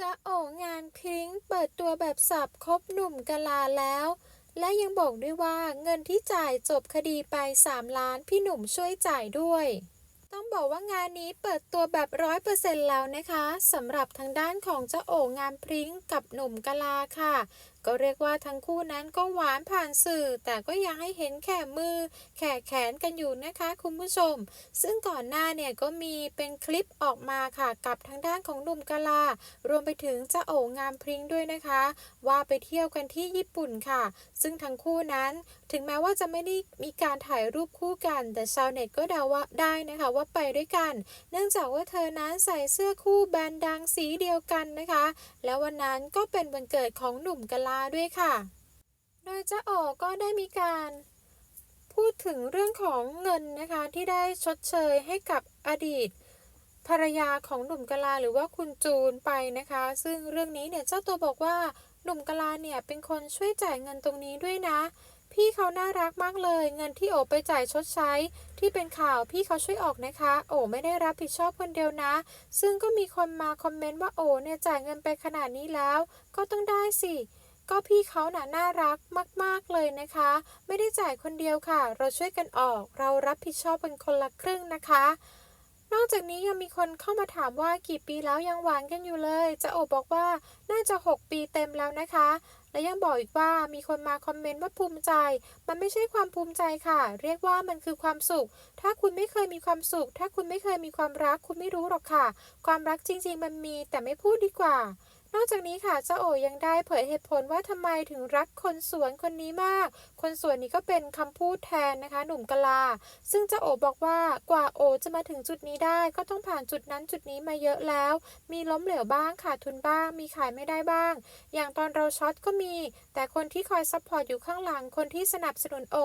จะโองานพริ้งเปิดตัวแบบสับคบหนุ่มกะลาแล้ว และยังบอกด้วยว่าเงินที่จ่ายจบคดีไป 3 ล้านพี่หนุ่มช่วยจ่ายด้วย ต้องบอกว่างานนี้เปิดตัวแบบร้อยเปอร์เซ็นต์แล้วนะคะสำหรับทางด้านของเจ้าโองานพริ้งกับหนุ่มกะลาค่ะ ก็เรียกว่าทั้งคู่นั้นก็หวานผ่านสื่อ แต่ก็ยังให้เห็นแค่มือ แข่แขนกันอยู่นะคะคุณผู้ชม ซึ่งก่อนหน้าเนี่ยก็มีเป็นคลิปออกมาค่ะกับทางด้านของหนุ่มกะลา รวมไปถึงเจ้าโองามพริ้งด้วยนะคะ ว่าไปเที่ยวกันที่ญี่ปุ่นค่ะ ซึ่งทั้งคู่นั้น ถึงแม้ว่าจะไม่ได้มีการถ่ายรูปคู่กัน แต่ชาวเน็ตก็เดาว่าได้นะคะว่าไปด้วยกัน เนื่องจากว่าเธอนั้นใส่เสื้อคู่แบรนด์ดังสีเดียวกันนะคะ แล้ววันนั้นก็เป็นวันเกิดของหนุ่มกะลาด้วยค่ะ โดยเจ้าโอก็ได้มีการพูดถึงเรื่องของเงินนะคะที่ได้ชดเชยให้กับอดีต ภรรยาของหนุ่มกะลาหรือว่าคุณจูนไปนะคะ ซึ่งเรื่องนี้เนี่ยเจ้าตัวบอกว่าหนุ่มกะลาเนี่ยเป็นคนช่วยจ่ายเงินตรงนี้ด้วยนะ พี่เขาน่ารักมากเลย เงินที่โอไปจ่ายชดใช้ ที่เป็นข่าวพี่เขาช่วยออกนะคะ โอไม่ได้รับผิดชอบคนเดียวนะ ซึ่งก็มีคนมาคอมเมนต์ว่าโอเนี่ยจ่ายเงินไปขนาดนี้แล้ว ก็ต้องได้สิ ก็พี่เขาน่ะน่ารักมาก ๆ เลยนะคะ ไม่ได้จ่ายคนเดียวค่ะ เราช่วยกันออก เรารับผิดชอบเป็นคนละครึ่งนะคะ นอกจากนี้ยังมีคนเข้ามาถามว่ากี่ปีแล้วยังหวานกันอยู่เลย จะโอบบอกว่าน่าจะ 6 ปีเต็มแล้วนะคะ และยังบอกอีกว่ามีคนมาคอมเมนต์ว่าภูมิใจ มันไม่ใช่ความภูมิใจค่ะ เรียกว่ามันคือความสุข ถ้าคุณไม่เคยมีความสุข ถ้าคุณไม่เคยมีความรัก คุณไม่รู้หรอกค่ะ ความรักจริง ๆ มันมีแต่ไม่พูดดีกว่า นอกจากนี้ค่ะเจ้าโอยังได้เผยเหตุผลว่าทำไมถึงรักคนสวนคนนี้มาก คนสวนนี้ก็เป็นคำพูดแทนนะคะ หนุ่มกะลา ซึ่งเจ้าโอบอกว่ากว่าโอจะมาถึงจุดนี้ได้ ก็ต้องผ่านจุดนั้นจุดนี้มาเยอะแล้ว มีล้มเหลวบ้างขาดทุนบ้าง มีขายไม่ได้บ้าง อย่างตอนเราช็อตก็มี แต่คนที่คอยซัพพอร์ตอยู่ข้างหลัง คนที่สนับสนุนโอ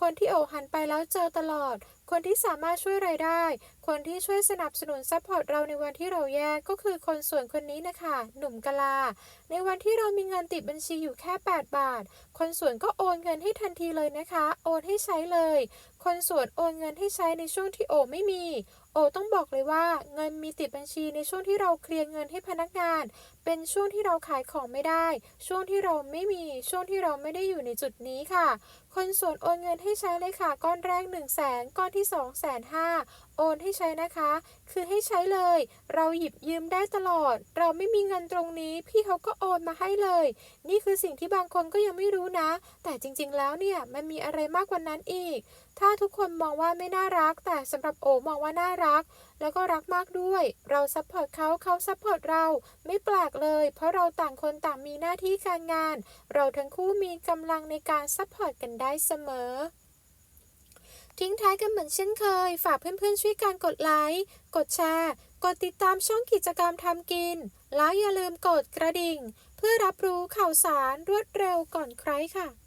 คนที่โอหันไปแล้วเจอตลอด คนที่สามารถช่วยรายได้ คนที่ช่วยสนับสนุนซัพพอร์ตเราในวันที่เราแย่ก็คือคนส่วนคนนี้นะคะ หนุ่มกะลา ในวันที่เรามีเงินติดบัญชีอยู่แค่ 8 บาท คนส่วนก็โอนเงินให้ทันทีเลยนะคะ โอนให้ใช้เลยคนส่วนโอนเงินให้ใช้ในช่วงที่โอไม่มี โอต้องบอกเลยว่า เงินมีติดบัญชีในช่วงที่เราเคลียร์เงินให้พนักงาน เป็นช่วงที่เราขายของไม่ได้ ช่วงที่เราไม่มี ช่วงที่เราไม่ได้อยู่ในจุดนี้ค่ะ คนส่วนโอนเงินให้ใช้เลยค่ะ ก้อนแรก1 0 0 0 0แสนก้อนที่2 5 0 0 0 0 โอนให้ใช้นะคะ คือให้ใช้เลย เราหยิบยืมได้ตลอด เราไม่มีเงินตรงนี้ พี่เขาก็โอนมาให้เลย นี่คือสิ่งที่บางคนก็ยังไม่รู้นะ แต่จริง ๆ แล้วเนี่ยมันมีอะไรมากกว่านั้นอีก ถ้าทุกคนมองว่าไม่น่ารัก แต่สำหรับโอมองว่าน่ารัก แล้วก็รักมากด้วย เราซัพพอร์ตเขาเขาซัพพอร์ตเราไม่แปลกเลย เพราะเราต่างคนต่างมีหน้าที่การงาน เราทั้งคู่มีกำลังในการซัพพอร์ตกันได้เสมอ ทิ้งท้ายกันเหมือนเช่นเคย ฝากเพื่อนๆช่วยการกดไลค์กดแชร์กดติดตามช่องกิจกรรมทำกิน แล้วอย่าลืมกดกระดิ่ง เพื่อรับรู้ข่าวสารรวดเร็วก่อนใครค่ะ